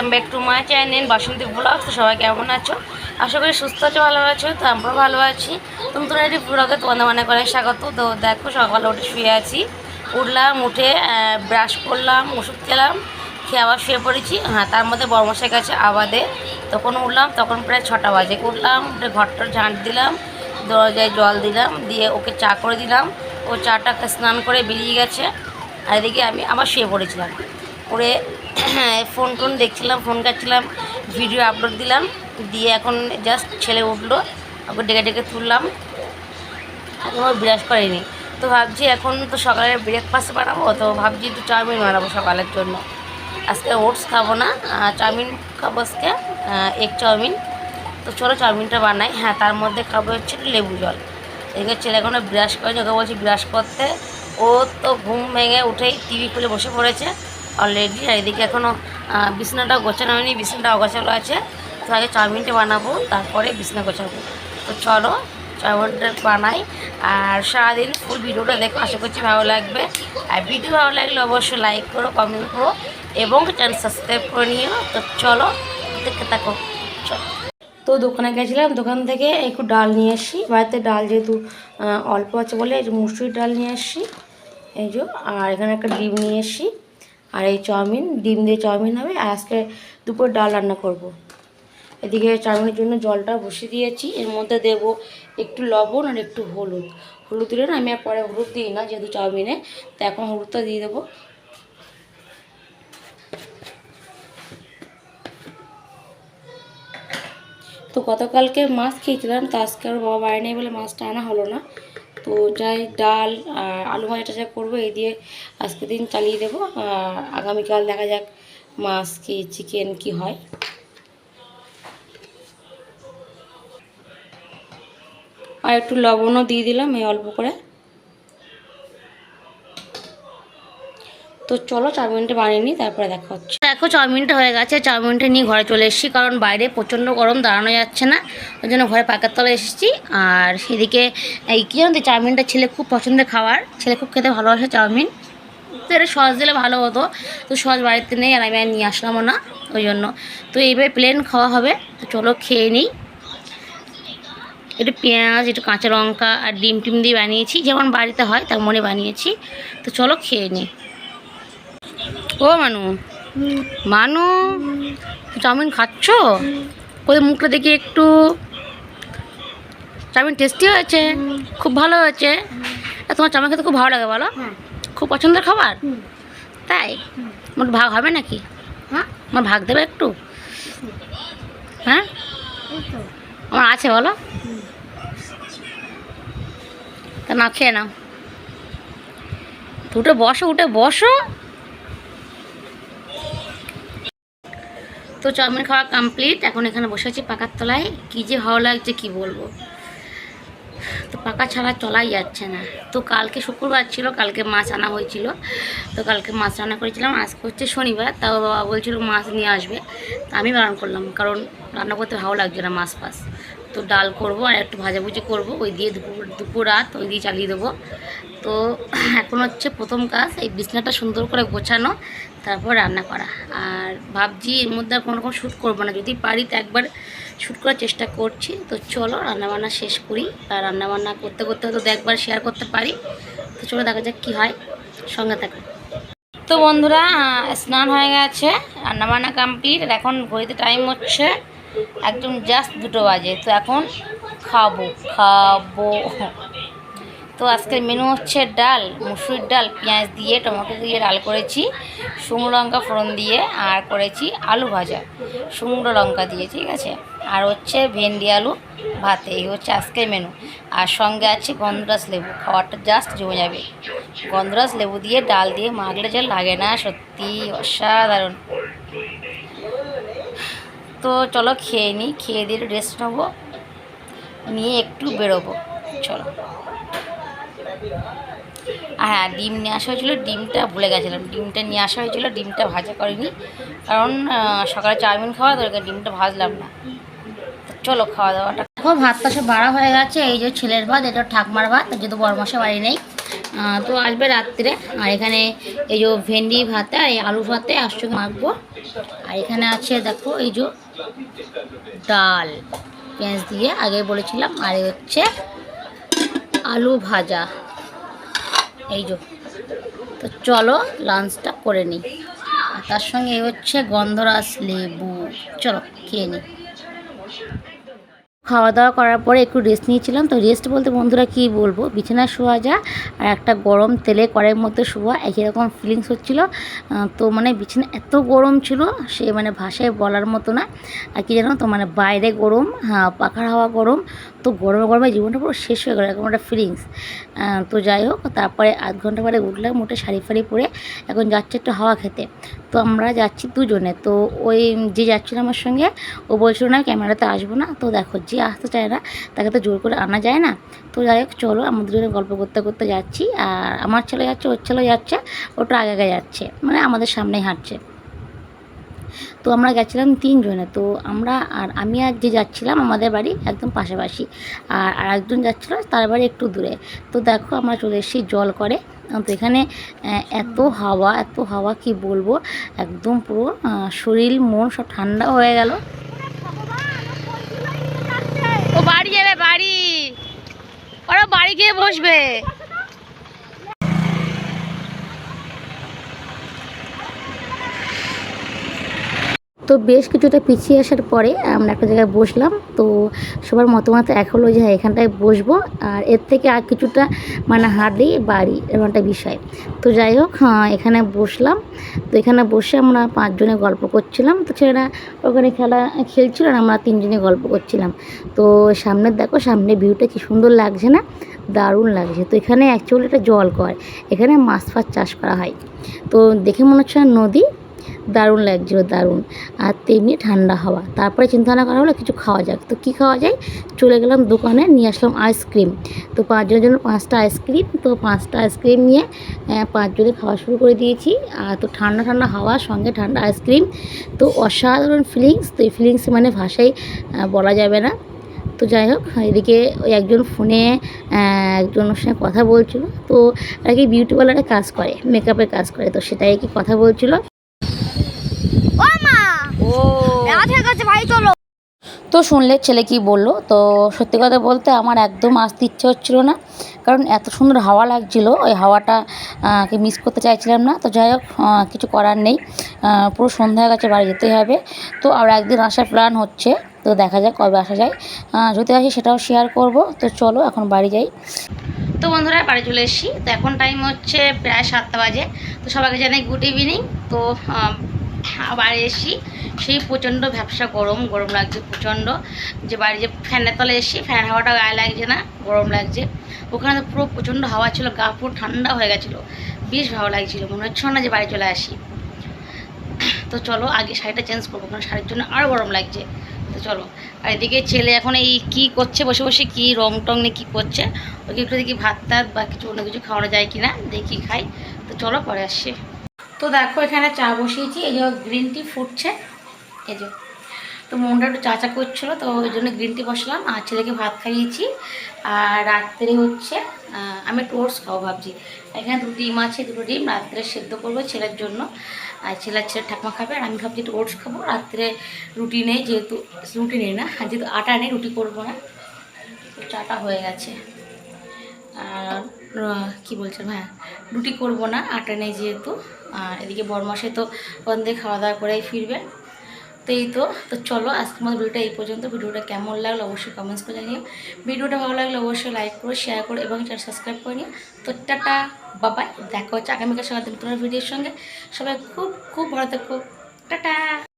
Welcome back to my channel Basanti blog তো সবাই কেমন আছো? আশা করি সুস্থ আছো, ভালো আছো, তো আমরা ভালো আছি। তুমি তোরা একটি ব্লগে তোমাদের মনে করে স্বাগত। তো দেখো, সকালে উঠে শুয়ে আছি। উঠলাম, উঠে ব্রাশ করলাম, ওষুধ খেলাম, খেয়ে আবার শুয়ে পড়েছি। হ্যাঁ তার মধ্যে বর্মশাই কাছে আবাদে। তখন উঠলাম, তখন প্রায় ছটা বাজে। উঠলাম, উঠে ঘরটার ঝাঁট দিলাম, দরজায় জল দিলাম, দিয়ে ওকে চা করে দিলাম। ও চাটাকে স্নান করে বেরিয়ে গেছে। আর এদিকে আমি আবার শুয়ে পড়েছিলাম। করে ফোন টোন দেখছিলাম, ফোন কাটছিলাম ভিডিও আপলোড দিলাম, দিয়ে এখন জাস্ট ছেলে উঠল ওকে ডেকে ডেকে তুললাম। এখন ও বিরাজ করেনি। তো ভাবছি এখন তো সকালে ব্রেকফাস্ট বানাবো, তো ভাবছি একটু চাউমিন বানাবো সকালের জন্য। আজকে ওটস খাব না চাউমিন খাব আজকে এগ চাউমিন। তো চলো চাউমিনটা বানাই। হ্যাঁ তার মধ্যে খাব হচ্ছে লেবু জল। এদিকে ছেলে এখনও ব্রাশ করেনি, ওকে বলছি ব্রাশ করতে। ও তো ঘুম ভেঙে উঠেই টিভি খুলে বসে পড়েছে। অলরেডি আর এদিকে এখনও বিছনাটা গোছানো হয়নি, বিছনাটা অগোছালো আছে। তো আগে চাউমিনটা বানাবো, তারপরে বিছনা গোছাবো। তো চলো, চাউমিনটা বানাই। আর সারাদিন ফুল ভিডিওটা দেখো, আশা করছি ভালো লাগবে। আর ভিডিও ভালো লাগলে অবশ্যই লাইক করো কমেন্ট করো, এবং চ্যানেল সাবস্ক্রাইব করে নিও। তো চলো, দেখতে থাকো। চলো। তো দোকানে গেছিলাম, দোকান থেকে একটু ডাল নিয়ে আসি বাড়িতে ডাল যেহেতু অল্প আছে বলে মুসুরির ডাল নিয়ে আসি এই যে, আর এখানে একটা ডিম নিয়ে এসছি। আর এই চাউমিন, ডিম দিয়ে চাউমিন হবে। আর আজকে দুপুর ডাল রান্না করব। এদিকে চাউমিনের জন্য জলটা বসিয়ে দিয়েছি। এর মধ্যে দেব একটু লবণ আর একটু হলুদ। হলুদ দিলে না আমি আর পরে হলুদ দিই না, যেহেতু চাউমিনে। তো এখন হলুদটা দিয়ে দেবো। তো গতকালকে মাছ খেয়েছিলাম, তো আজকে আর বাবা বাড়ি নেই বলে মাছটা আনা হলো না। তো যাই, ডাল আর আলু ভাজাটা যা করব, এই দিয়ে আজকে দিন চালিয়ে দেবো। আর আগামীকাল দেখা যাক মাছ কি, চিকেন কি হয়। আর একটু লবণও দিয়ে দিলাম, এই অল্প করে। তো চলো চাউমিনটা বানিয়ে নিই, তারপরে দেখা হচ্ছে। দেখো, চাউমিনটা হয়ে গেছে। চাউমিনটা নিয়ে ঘরে চলে এসেছি, কারণ বাইরে প্রচণ্ড গরম, দাঁড়ানো যাচ্ছে না। ওই জন্য ঘরে পাকার তলায় এসেছি। আর সেদিকে এই কী জানো চাউমিনটা ছেলে খুব পছন্দের খাবার। ছেলে খুব খেতে ভালোবাসে চাউমিন। তো এটা সস দিলে ভালো হতো। তো সস বাড়িতে নেই আর আমি আর নিয়ে আসলামও না, ওই জন্য। তো এইভাবে প্লেন খাওয়া হবে। তো চলো খেয়ে নিই। একটু পেঁয়াজ, একটু কাঁচা লঙ্কা আর ডিম টিম দিয়ে বানিয়েছি। যেমন বাড়িতে হয় তেমন মনে বানিয়েছি। তো চলো খেয়ে নিই। ও মানু। মানু চাউমিন খাচ্ছ? ওই মুখটা দেখি একটু চাউমিন টেস্টি হয়েছে খুব ভালো হয়েছে। তোমার চাউমিন খেতে খুব ভালো লাগে বলো? খুব পছন্দের খাবার? তাই? মোট ভাগ হবে নাকি? হ্যাঁ। আমার ভাগ দেবে একটু? হ্যাঁ? আমার আছে বলো। তা না খেয়ে নাও। উঠে বসো উঠে বসো। তো চাউমিন খাওয়া কমপ্লিট এখন এখানে বসে আছি পাকার তলায়। কী যে ভালো লাগছে, কি বলব? তো পাকা ছাড়া চলাই যাচ্ছে না। তো কালকে শুক্রবার ছিল, কালকে মাছ আনা হয়েছিল। তো কালকে মাছ রান্না করেছিলাম। আজকে হচ্ছে শনিবার, তাও বাবা বলছিল মাছ নিয়ে আসবে। তা আমি বারণ করলাম, কারণ রান্না করতে ভালো লাগছে না মাছ ফাছ। তো ডাল করব আর একটু ভাজাভুজি করব, ওই দিয়ে দুপুর দুপুর রাত ওই দিয়ে চালিয়ে দেবো। তো এখন হচ্ছে প্রথম কাজ এই বিছনাটা সুন্দর করে গোছানো, তারপর রান্না করা। আর ভাবছি এর মধ্যে আর কোনো রকম শ্যুট করব না। যদি পারি তো একবার শ্যুট করার চেষ্টা করছি। তো চলো রান্নাবান্না শেষ করি। আর রান্নাবান্না করতে করতে হয়তো একবার শেয়ার করতে পারি। তো চলো দেখা যাক কী হয়। সঙ্গে থাকো। তো বন্ধুরা স্নান হয়ে গেছে। রান্নাবান্না কমপ্লিট আর এখন ঘড়িতে টাইম হচ্ছে একদম জাস্ট দুটো বাজে। তো এখন খাব খাব। তো আজকের মেনু হচ্ছে ডাল মুসুরির ডাল, পেঁয়াজ দিয়ে, টমেটো দিয়ে ডাল করেছি, শুকনো লঙ্কা ফোড়ন দিয়ে, আর করেছি আলু ভাজা। শুকনো লঙ্কা দিয়ে, ঠিক আছে? আর হচ্ছে ভেন্ডি আলু ভাতে, এই হচ্ছে আজকের মেনু আর সঙ্গে আছে গন্ধরাস লেবু খাবারটা জাস্ট জমে যাবে। গন্ধরাস লেবু দিয়ে, ডাল দিয়ে মাখলে যে লাগে না, সত্যি অসাধারণ। তো চলো খেয়ে নিই, খেয়ে দিয়ে রেস্ট নেব, নিয়ে একটু বেরোবো। চলো। হ্যাঁ ডিম নিয়ে আসা হয়েছিলো, ডিমটা ভুলে গেছিলাম। ডিমটা নিয়ে আসা হয়েছিলো, ডিমটা ভাজা করিনি। কারণ সকালে চাউমিন খাওয়া তো ডিমটা ভাজলাম না। চলো, খাওয়া দাওয়াটা। দেখো ভাতটা সব বাড়া হয়ে গেছে, এই যে ছেলের ভাত, এটা ঠাকমার ভাত যেহেতু বড় মশা বাড়ি নেই। তো আসবে রাত্রে। আর এখানে এই যে ভেন্ডি ভাতে আর এই আলু ভাতে আসছে মাখবো। আর এখানে আছে, দেখো, এই যে ডাল, পেঁয়াজ দিয়ে আগে বলেছিলাম। আর হচ্ছে আলু ভাজা। এই যে। তো চলো লাঞ্চটা করে নিই। তার সঙ্গে হচ্ছে গন্ধরাস লেবু। চলো, খেয়ে নিই। খাওয়া দাওয়া করার পরে একটু রেস্ট নিয়েছিলাম। তো রেস্ট বলতে বন্ধুরা কি বলব? বিছানায় শোয়া যা, আর একটা গরম তেলে কড়াইয়ের মধ্যে শোয়া, একই রকম ফিলিংস হচ্ছিল। তো মানে বিছানা এত গরম ছিল, সে মানে ভাষায় বলার মতো না। আর কি জানো তো মানে বাইরে গরম হ্যাঁ পাখার হাওয়া গরম। তো গরমে গরমে জীবনটা পুরো শেষ হয়ে গেলো, এরকম একটা ফিলিংস তো যাই হোক, তারপরে আধ ঘণ্টা পরে উঠলাম, উঠে শাড়ি ফাড়ি পরে এখন যাচ্ছে একটু হাওয়া খেতে। তো আমরা যাচ্ছি দুজনে। তো ওই যে যাচ্ছিল আমার সঙ্গে, ও বলছিল না ক্যামেরাতে আসব না। তো দেখো যে আসতে চায় না, তাকে তো জোর করে আনা যায় না। তো যাই হোক, চলো আমরা দুজনে গল্প করতে করতে যাচ্ছি। আর আমার ছেলে যাচ্ছে, ওর ছেলে যাচ্ছে, ওটা আগে আগে যাচ্ছে মানে আমাদের সামনেই হাঁটছে। তো আমরা গেছিলাম তিনজনে, তো আমরা আর আমি আর যে যাচ্ছিলাম, আমাদের বাড়ি একদম পাশাপাশি, আর আর একজন যাচ্ছিল, তার বাড়ি একটু দূরে। তো দেখো, আমরা চলে এসেছি জল করে তো এখানে এত হাওয়া এত হাওয়া, কি বলব? একদম পুরো শরীর, মন সব ঠান্ডা হয়ে গেল ও বাড়ি যাবে বাড়ি ওরা বাড়ি গিয়ে বসবে। তো বেশ কিছুটা পিছিয়ে আসার পরে আমরা একটা জায়গায় বসলাম। তো সবার মতামত এক হলো যে হ্যাঁ এখানটায় বসবো। আর এর থেকে আর কিছুটা মানে হাঁটলেই বাড়ি এরকম একটা বিষয়। তো যাই হোক হ্যাঁ এখানে বসলাম। তো এখানে বসে আমরা পাঁচজনে গল্প করছিলাম। তো ছেলেরা ওখানে খেলা খেলছিল আর আমরা তিনজনে গল্প করছিলাম। তো সামনের দেখো সামনে ভিউটা কি সুন্দর লাগছে না? দারুণ লাগছে। তো এখানে অ্যাকচুয়ালি এটা জল কর এখানে মাছ ফাছ চাষ করা হয়। তো দেখে মনে হচ্ছে নদী? দারুণ লাগছিল, দারুণ। আর তেমনি ঠান্ডা হাওয়া। তারপরে চিন্তা ভাবনা করা হলো কিছু খাওয়া যাক। তো কী খাওয়া যায়? চলে গেলাম দোকানে, নিয়ে আসলাম আইসক্রিম তো পাঁচজনের জন্য পাঁচটা আইসক্রিম তো পাঁচটা আইসক্রিম নিয়ে পাঁচজনে খাওয়া শুরু করে দিয়েছি। আর তো ঠান্ডা ঠান্ডা হাওয়া, সঙ্গে ঠান্ডা আইসক্রিম তো অসাধারণ ফিলিংস তো এই ফিলিংস মানে ভাষায় বলা যাবে না। তো যাই হোক এদিকে ওই একজন ফোনে একজনের সঙ্গে কথা বলছিল। তো আর কি বিউটি পার্লারে কাজ করে মেকআপের কাজ করে তো সেটাই কি কথা বলছিল। ও তো শুনলে ছেলে কি বলল তো সত্যি কথা বলতে আমার একদম আসতে ইচ্ছে হচ্ছিল না কারণ এত সুন্দর হাওয়া লাগছিল ওই হাওয়াটা মিস করতে চাইছিলাম না তো যাই হোক কিছু করার নেই পুরো সন্ধ্যা হয়ে গেছে বাড়ি যেতেই হবে। তো আর একদিন আসার প্ল্যান হচ্ছে তো দেখা যাক কবে আসা যায়। যদি আসি সেটাও শেয়ার করব। তো চলো এখন বাড়ি যাই। তো বন্ধুরা, বাড়ি চলে এসেছি। তো এখন টাইম হচ্ছে প্রায় সাতটা বাজে। তো সবাইকে জানাই গুড ইভিনিং তো বাড়ি এসেছি। সেই প্রচণ্ড ভ্যাবসা গরম। গরম লাগছে প্রচণ্ড। যে বাড়ি যে ফ্যানের তলে এসেছি ফ্যান হাওয়াটা গায়ে লাগছে না, গরম লাগছে। ওখানে তো পুরো প্রচণ্ড হাওয়া ছিল, গা পুরো ঠান্ডা হয়ে গেছিল। বেশ ভালো লাগছিল, মনে হচ্ছিল না যে বাড়ি চলে আসি। তো চলো আগে শাড়িটা চেঞ্জ করব, কারণ শাড়ির জন্য আরও গরম লাগছে। তো চলো। আর এদিকে ছেলে এখন এই কী করছে, বসে বসে কী রং টং নিয়ে কী করছে, ওকে একটু দেখি ভাত টাত বা কিছু অন্য কিছু খাওয়ানো যায় কি না দেখি খাই। তো চলো পরে আসছি। তো দেখো এখানে চা বসিয়েছি, এই যে গ্রিন টি ফুটছে, এই যে। তো মনটা একটু চা চা করছিল, তো ওই জন্য গ্রিন টি বসলাম, আর ছেলেকে ভাত খাইয়েছি। আর রাত্রে হচ্ছে আমি টোস্ট খাব ভাবছি। এখানে দুটো ডিম আছে, দুটো ডিম রাত্রে সেদ্ধ করব ছেলের জন্য। আর ছেলের ছেলে ঠাকমা খাবে, আর আমি ভাবছি একটু ওটস খাব। রাত্রে রুটি নেই, যেহেতু রুটি নেই না যেহেতু আটা নেই, রুটি করব না। চাটা হয়ে গেছে। আর কি বলছিলাম হ্যাঁ রুটি করব না, আটা নেই যেহেতু। আর এদিকে বরমাসে তো বন্ধে খাওয়া দাওয়া করেই ফিরবে। তো এই তো তো চলো আজকের মতো ভিডিওটা এই পর্যন্ত। ভিডিওটা কেমন লাগল অবশ্যই কমেন্টস করে জানিও। ভিডিওটা ভালো লাগলে অবশ্যই লাইক করো শেয়ার করো এবং চ্যানেল সাবস্ক্রাইব করে নিও। তো টাটা বাবাই দেখা হচ্ছে আগামীকাল সকাল তোমার ভিডিওর সঙ্গে। সবাই খুব খুব ভালো থাকো। টাটা।